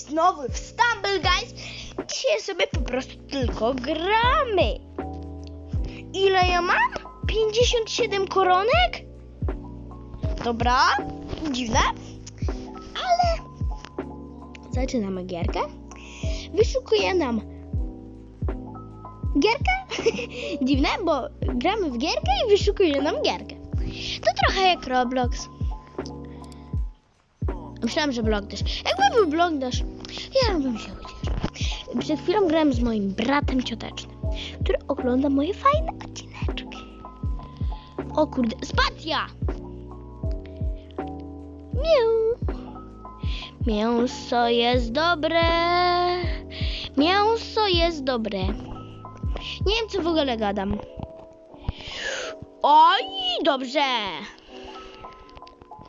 znowu w Stumble Guys. Dzisiaj sobie po prostu tylko gramy. Ile ja mam? 57 koronek? Dobra, dziwne. Ale zaczynamy gierkę. Wyszukuję nam gierkę. Dziwne, bo gramy w gierkę i wyszukuje nam gierkę. To trochę jak Roblox. Myślałam, że blog też. Jakby był blog też, ja bym się ucieszył. Przed chwilą grałem z moim bratem ciotecznym, który ogląda moje fajne odcineczki. O kurde, spacja! Miau. Mięso jest dobre. Mięso jest dobre. Nie wiem, co w ogóle gadam. Oj, dobrze.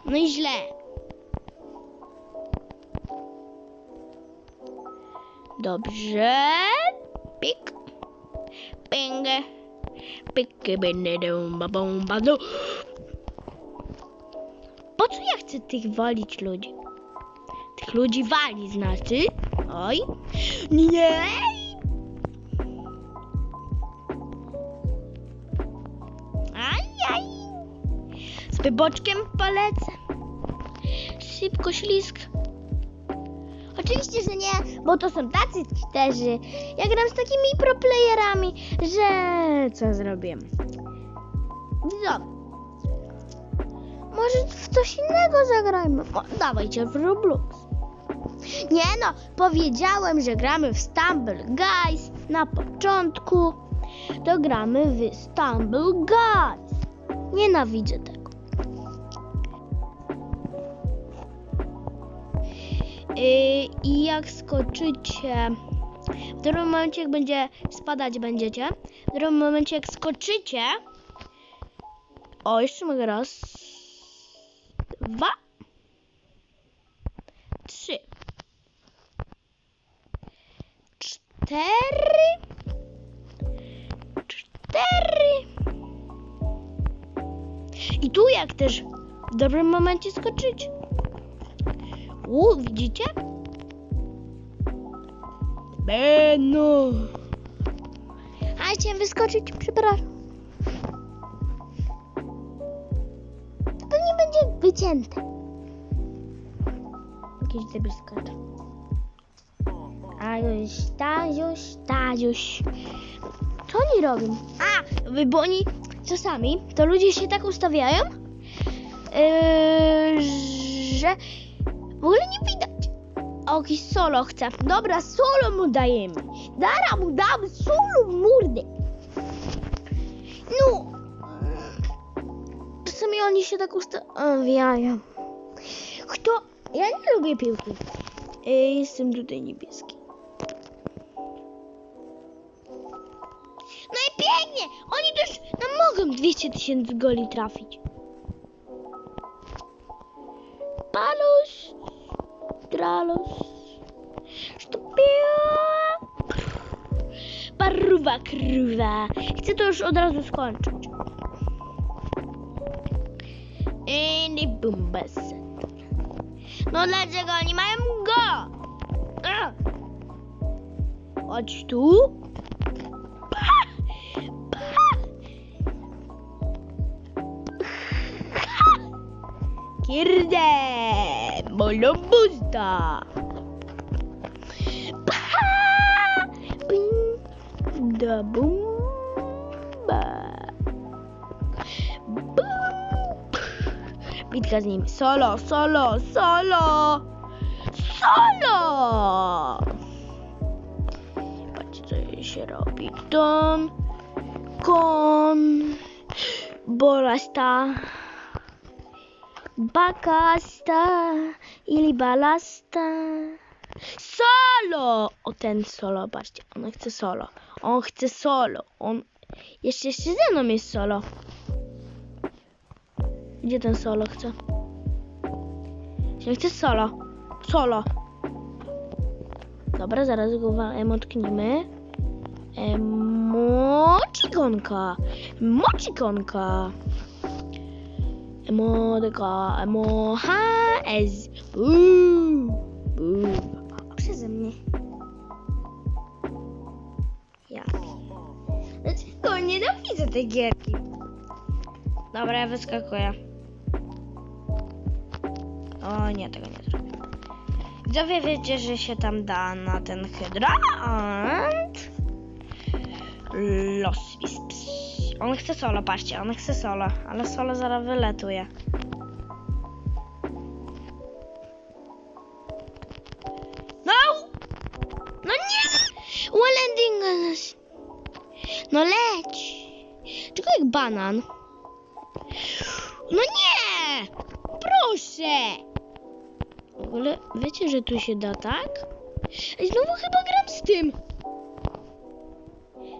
No i źle. Dobrze. Pik. Ping. Pik. Bendedum, babum, badu. Po co ja chcę tych walić ludzi? Tych ludzi wali, znaczy? Oj. Nie. Z wyboczkiem polecę. Szybko ślisk. Oczywiście, że nie, bo to są tacy cheaterzy. Ja gram z takimi proplayerami, że co zrobię? Widzowie, może w coś innego zagrajmy. O, dawajcie w Roblox. Nie no, powiedziałem, że gramy w Stumble Guys na początku. To gramy w Stumble Guys. Nienawidzę tego. I jak skoczycie, w drugim momencie jak będzie spadać będziecie, w drugim momencie jak skoczycie, o jeszcze mogę raz, dwa, trzy, cztery, cztery. I tu jak też w dobrym momencie skoczyć. U, widzicie? Beno. A chciałem wyskoczyć, przepraszam. To pewnie będzie wycięte. Jakiś debil skacze. Ajuś, Taziuś, Taziuś. Co oni robią? A, bo oni czasami, to ludzie się tak ustawiają, yy, że w ogóle nie widać. O, jakiś solo chce. Dobra, solo mu dajemy. Dara mu damy solo w mordę. No. Czasami oni się tak ustawiają. Kto? Ja nie lubię piłki. Yy, jestem tutaj niebieski. No i pięknie! Oni też nam mogą 200 tysięcy goli trafić. Tralos, sztupia, paruwa kruwa. Chcę to już od razu skończyć. Indy bumbas. No dlaczego oni mają go? Chodź tu. Pa! Pa! Kurde! Molobuzda! Pa! Ping! Da bumba! Bum! Bitka z nim. Solo, solo, solo! Solo! Patrzcie, co się robi. Bakasta ili balasta. Solo! O ten solo, patrzcie, on chce solo. On chce solo. On. Jeszcze, jeszcze ze mną jest solo. Gdzie ten solo chce? Ja chcę solo. Solo. Dobra, zaraz go emotknimy. Emo the god, emo ha as boom, boom. Przeze. Ja. Dlaczego nie widzę tej gierki? Dobra, ja wyskakuję. O nie, tego nie zrobię. Widzowie wiecie, że się tam da na ten hydra? Los. On chce solo, patrzcie, on chce solo, ale solo zaraz wyletuje. No! No nie! Landing! No leć! Tylko jak banan. No nie! Proszę! W ogóle wiecie, że tu się da tak? Znowu chyba gram z tym.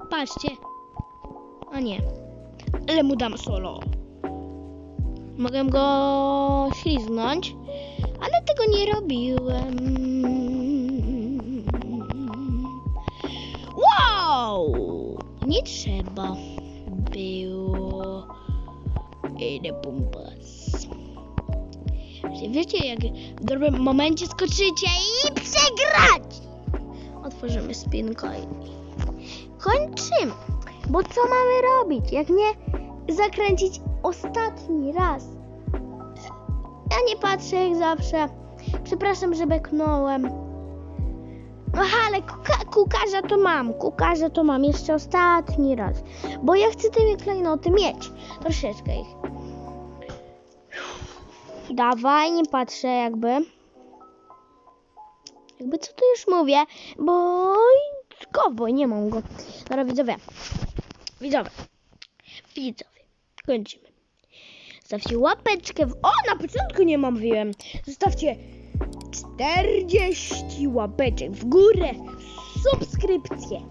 Patrzcie. O nie. Ale mu dam solo. Mogę go ślizgnąć, ale tego nie robiłem. Wow! Nie trzeba było. Idę pumpas. Wiecie, jak w dobrym momencie skoczycie i przegrać! Otworzymy spinko i kończymy. Bo co mamy robić, jak nie zakręcić ostatni raz? Ja nie patrzę jak zawsze. Przepraszam, że beknąłem. Aha, ale kuka, kukarza to mam. Kukarza to mam jeszcze ostatni raz. Bo ja chcę te klejnoty mieć. Troszeczkę ich. Dawaj, nie patrzę jakby. Jakby co tu już mówię, bo kowboj, nie mam go. Dobra, widzowie. Widzowie. Widzowie. Kończymy. Zostawcie łapeczkę w... O, na początku nie mam mówiłem. Zostawcie 40 łapeczek w górę, subskrypcję